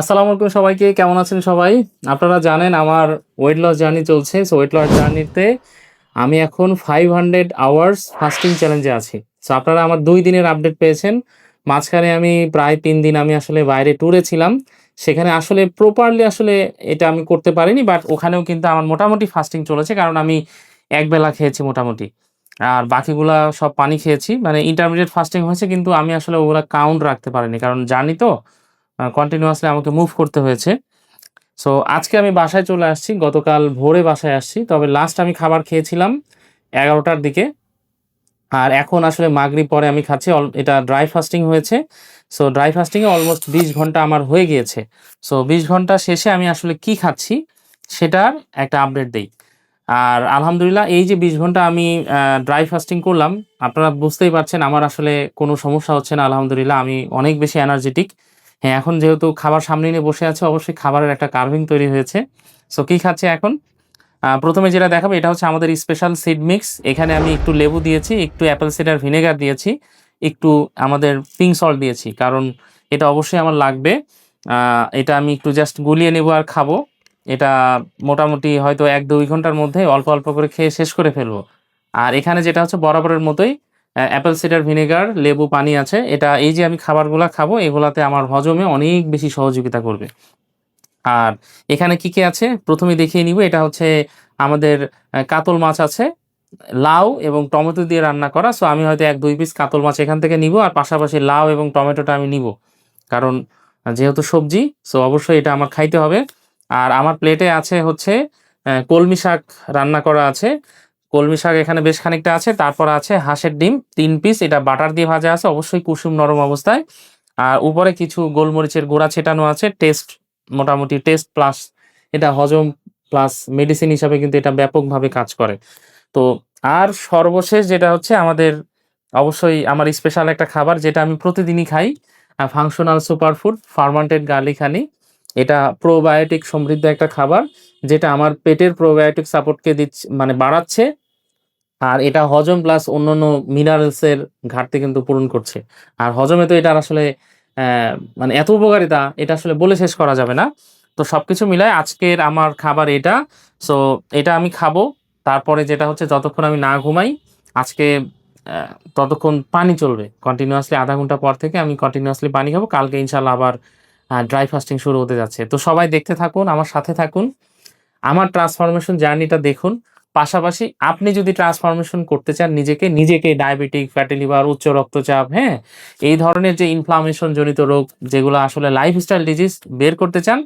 আসসালামু আলাইকুম সবাইকে, কেমন আছেন সবাই? আপনারা জানেন আমার ওয়েট লস জার্নি চলছে। সো ওয়েট লস জার্নিতে আমি এখন ফাইভ হান্ড্রেড আওয়ার্স ফাস্টিং চ্যালেঞ্জে আছি। সো আপনারা আমার দুই দিনের আপডেট পেয়েছেন। মাঝখানে আমি প্রায় তিন দিন আমি আসলে বাইরে ট্যুরে ছিলাম। সেখানে আসলে প্রপারলি আসলে এটা আমি করতে পারিনি বাট ওখানেও কিন্তু আমার মোটামুটি ফাস্টিং চলেছে, কারণ আমি এক বেলা খেয়েছি মোটামুটি। আর বাকিগুলা সব পানি খেয়েছি। মানে ইন্টারমিডিয়েট ফাস্টিং হয়েছে, কিন্তু আমি আসলে ওগুলা কাউন্ট রাখতে পারিনি। কারণ জানি তো কন্টিনিউয়াসলি আমাকে মুভ করতে হয়েছে। সো আজকে আমি বাসায় চলে আসছি, গতকাল ভোরে বাসায় আসছি, তবে লাস্ট আমি খাবার খেয়েছিলাম এগারোটার দিকে। আর এখন আসলে মাগরি পরে আমি খাচ্ছি এটা ড্রাই ফাস্টিং হয়েছে। সো ড্রাই ফাস্টিংয়ে অলমোস্ট বিশ ঘণ্টা আমার হয়ে গিয়েছে। সো বিশ ঘণ্টা শেষে আমি আসলে কি খাচ্ছি, সেটার একটা আপডেট দেই। আর আলহামদুলিল্লাহ, এই যে বিশ ঘণ্টা আমি ড্রাই ফাস্টিং করলাম, আপনারা বুঝতেই পারছেন, আমার আসলে কোনো সমস্যা হচ্ছে না, আলহামদুলিল্লাহ, আমি অনেক বেশি এনার্জেটিক হ্যাঁ এখন যেহেতু খাবার সামনে নিয়ে বসে আছে, অবশ্যই খাবারের একটা কার্ভিং তৈরি হয়েছে। সো কি খাচ্ছে এখন? প্রথমে যেটা দেখাবো, এটা হচ্ছে আমাদের স্পেশাল সিড মিক্স এখানে আমি একটু লেবু দিয়েছি, একটু অ্যাপেল সিডার ভিনেগার দিয়েছি, একটু আমাদের পিঙ্ক সল্ট দিয়েছি, কারণ এটা অবশ্যই আমার লাগবে। এটা আমি একটু জাস্ট গুলিয়ে নেব আর খাব। এটা মোটামুটি হয়তো এক দুই ঘণ্টার মধ্যে অল্প অল্প করে খেয়ে শেষ করে ফেলব। আর এখানে যেটা হচ্ছে বরাবরের মতোই অ্যাপেল সিডার ভিনেগার লেবু পানি আছে। এটা এই যে আমি খাবারগুলো খাব, এগুলাতে আমার হজমে অনেক বেশি সহযোগিতা করবে। আর এখানে কি কি আছে? প্রথমে দেখিয়ে নিব, এটা হচ্ছে আমাদের কাতল মাছ আছে, লাউ এবং টমেটো দিয়ে রান্না করা। সো আমি হয়তো এক, দুই পিস কাতল মাছ এখান থেকে নিব, আর পাশাপাশি লাউ এবং টমেটোটা আমি নিব। কারণ যেহেতু সবজি সো অবশ্যই এটা আমার খাইতে হবে। আর আমার প্লেটে আছে হচ্ছে কলমি শাক রান্না করা আছে। কলমি শাক এখানে বেশ খানিকটা আছে, তারপর আছে হাঁসের ডিম, তিন পিস এটা বাটার দিয়ে ভাজা আছে, অবশ্যই কুসুম নরম অবস্থায়। আর উপরে কিছু গোলমরিচের গোড়া ছেটানো আছে টেস্ট মোটামুটি টেস্ট প্লাস এটা হজম প্লাস মেডিসিন হিসাবে কিন্তু এটা ব্যাপকভাবে কাজ করে। তো আর সর্বশেষ যেটা হচ্ছে আমাদের অবশ্যই আমার স্পেশাল একটা খাবার, যেটা আমি প্রতিদিনই খাই functional superfood fermented garlic honey এটা প্রোবায়োটিক সমৃদ্ধ একটা খাবার, যেটা আমার পেটের প্রোবায়োটিক সাপোর্টকে দিচ্ছে মানে বাড়াচ্ছে আর এটা হজম প্লাস অন্যান্য মিনারেলসের ঘাটতি কিন্তু পূরণ করছে। আর হজমে তো এটার আসলে মানে এত উপকারিতা, এটা আসলে বলে শেষ করা যাবে না। তো সবকিছু মিলায় আজকের আমার খাবার এটা। সো এটা আমি খাব। তারপরে যেটা হচ্ছে যতক্ষণ আমি না ঘুমাই, আজকে ততক্ষণ পানি চলবে। কন্টিনিউয়াসলি আধা ঘণ্টা পর থেকে আমি কন্টিনিউয়াসলি পানি খাব। কালকে ইনশাল্লাহ আবার ড্রাই ফাস্টিং শুরু হতে যাচ্ছে। তো সবাই দেখতে থাকুন, আমার সাথে থাকুন। আমার ট্রান্সফরমেশন জার্নিটা দেখুন। পাশাপাশি আপনি যদি ট্রান্সফরমেশন করতে চান, নিজেকে নিজেকে ডায়াবেটিক ফ্যাটি লিভার উচ্চ রক্তচাপ হ্যাঁ এই ধরনের যে ইনফ্লামেশন জনিত রোগ যেগুলো আসলে লাইফস্টাইল ডিজিজ বের করতে চান,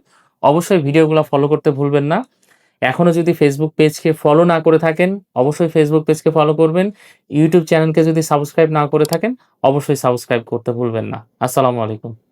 অবশ্যই ভিডিওগুলো ফলো করতে ভুলবেন না। এখনও যদি ফেসবুক পেজকে ফলো না করে থাকেন, অবশ্যই ফেসবুক পেজকে ফলো করবেন। ইউটিউব চ্যানেলকে যদি সাবস্ক্রাইব না করে থাকেন, অবশ্যই সাবস্ক্রাইব করতে ভুলবেন না। আসসালামু আলাইকুম।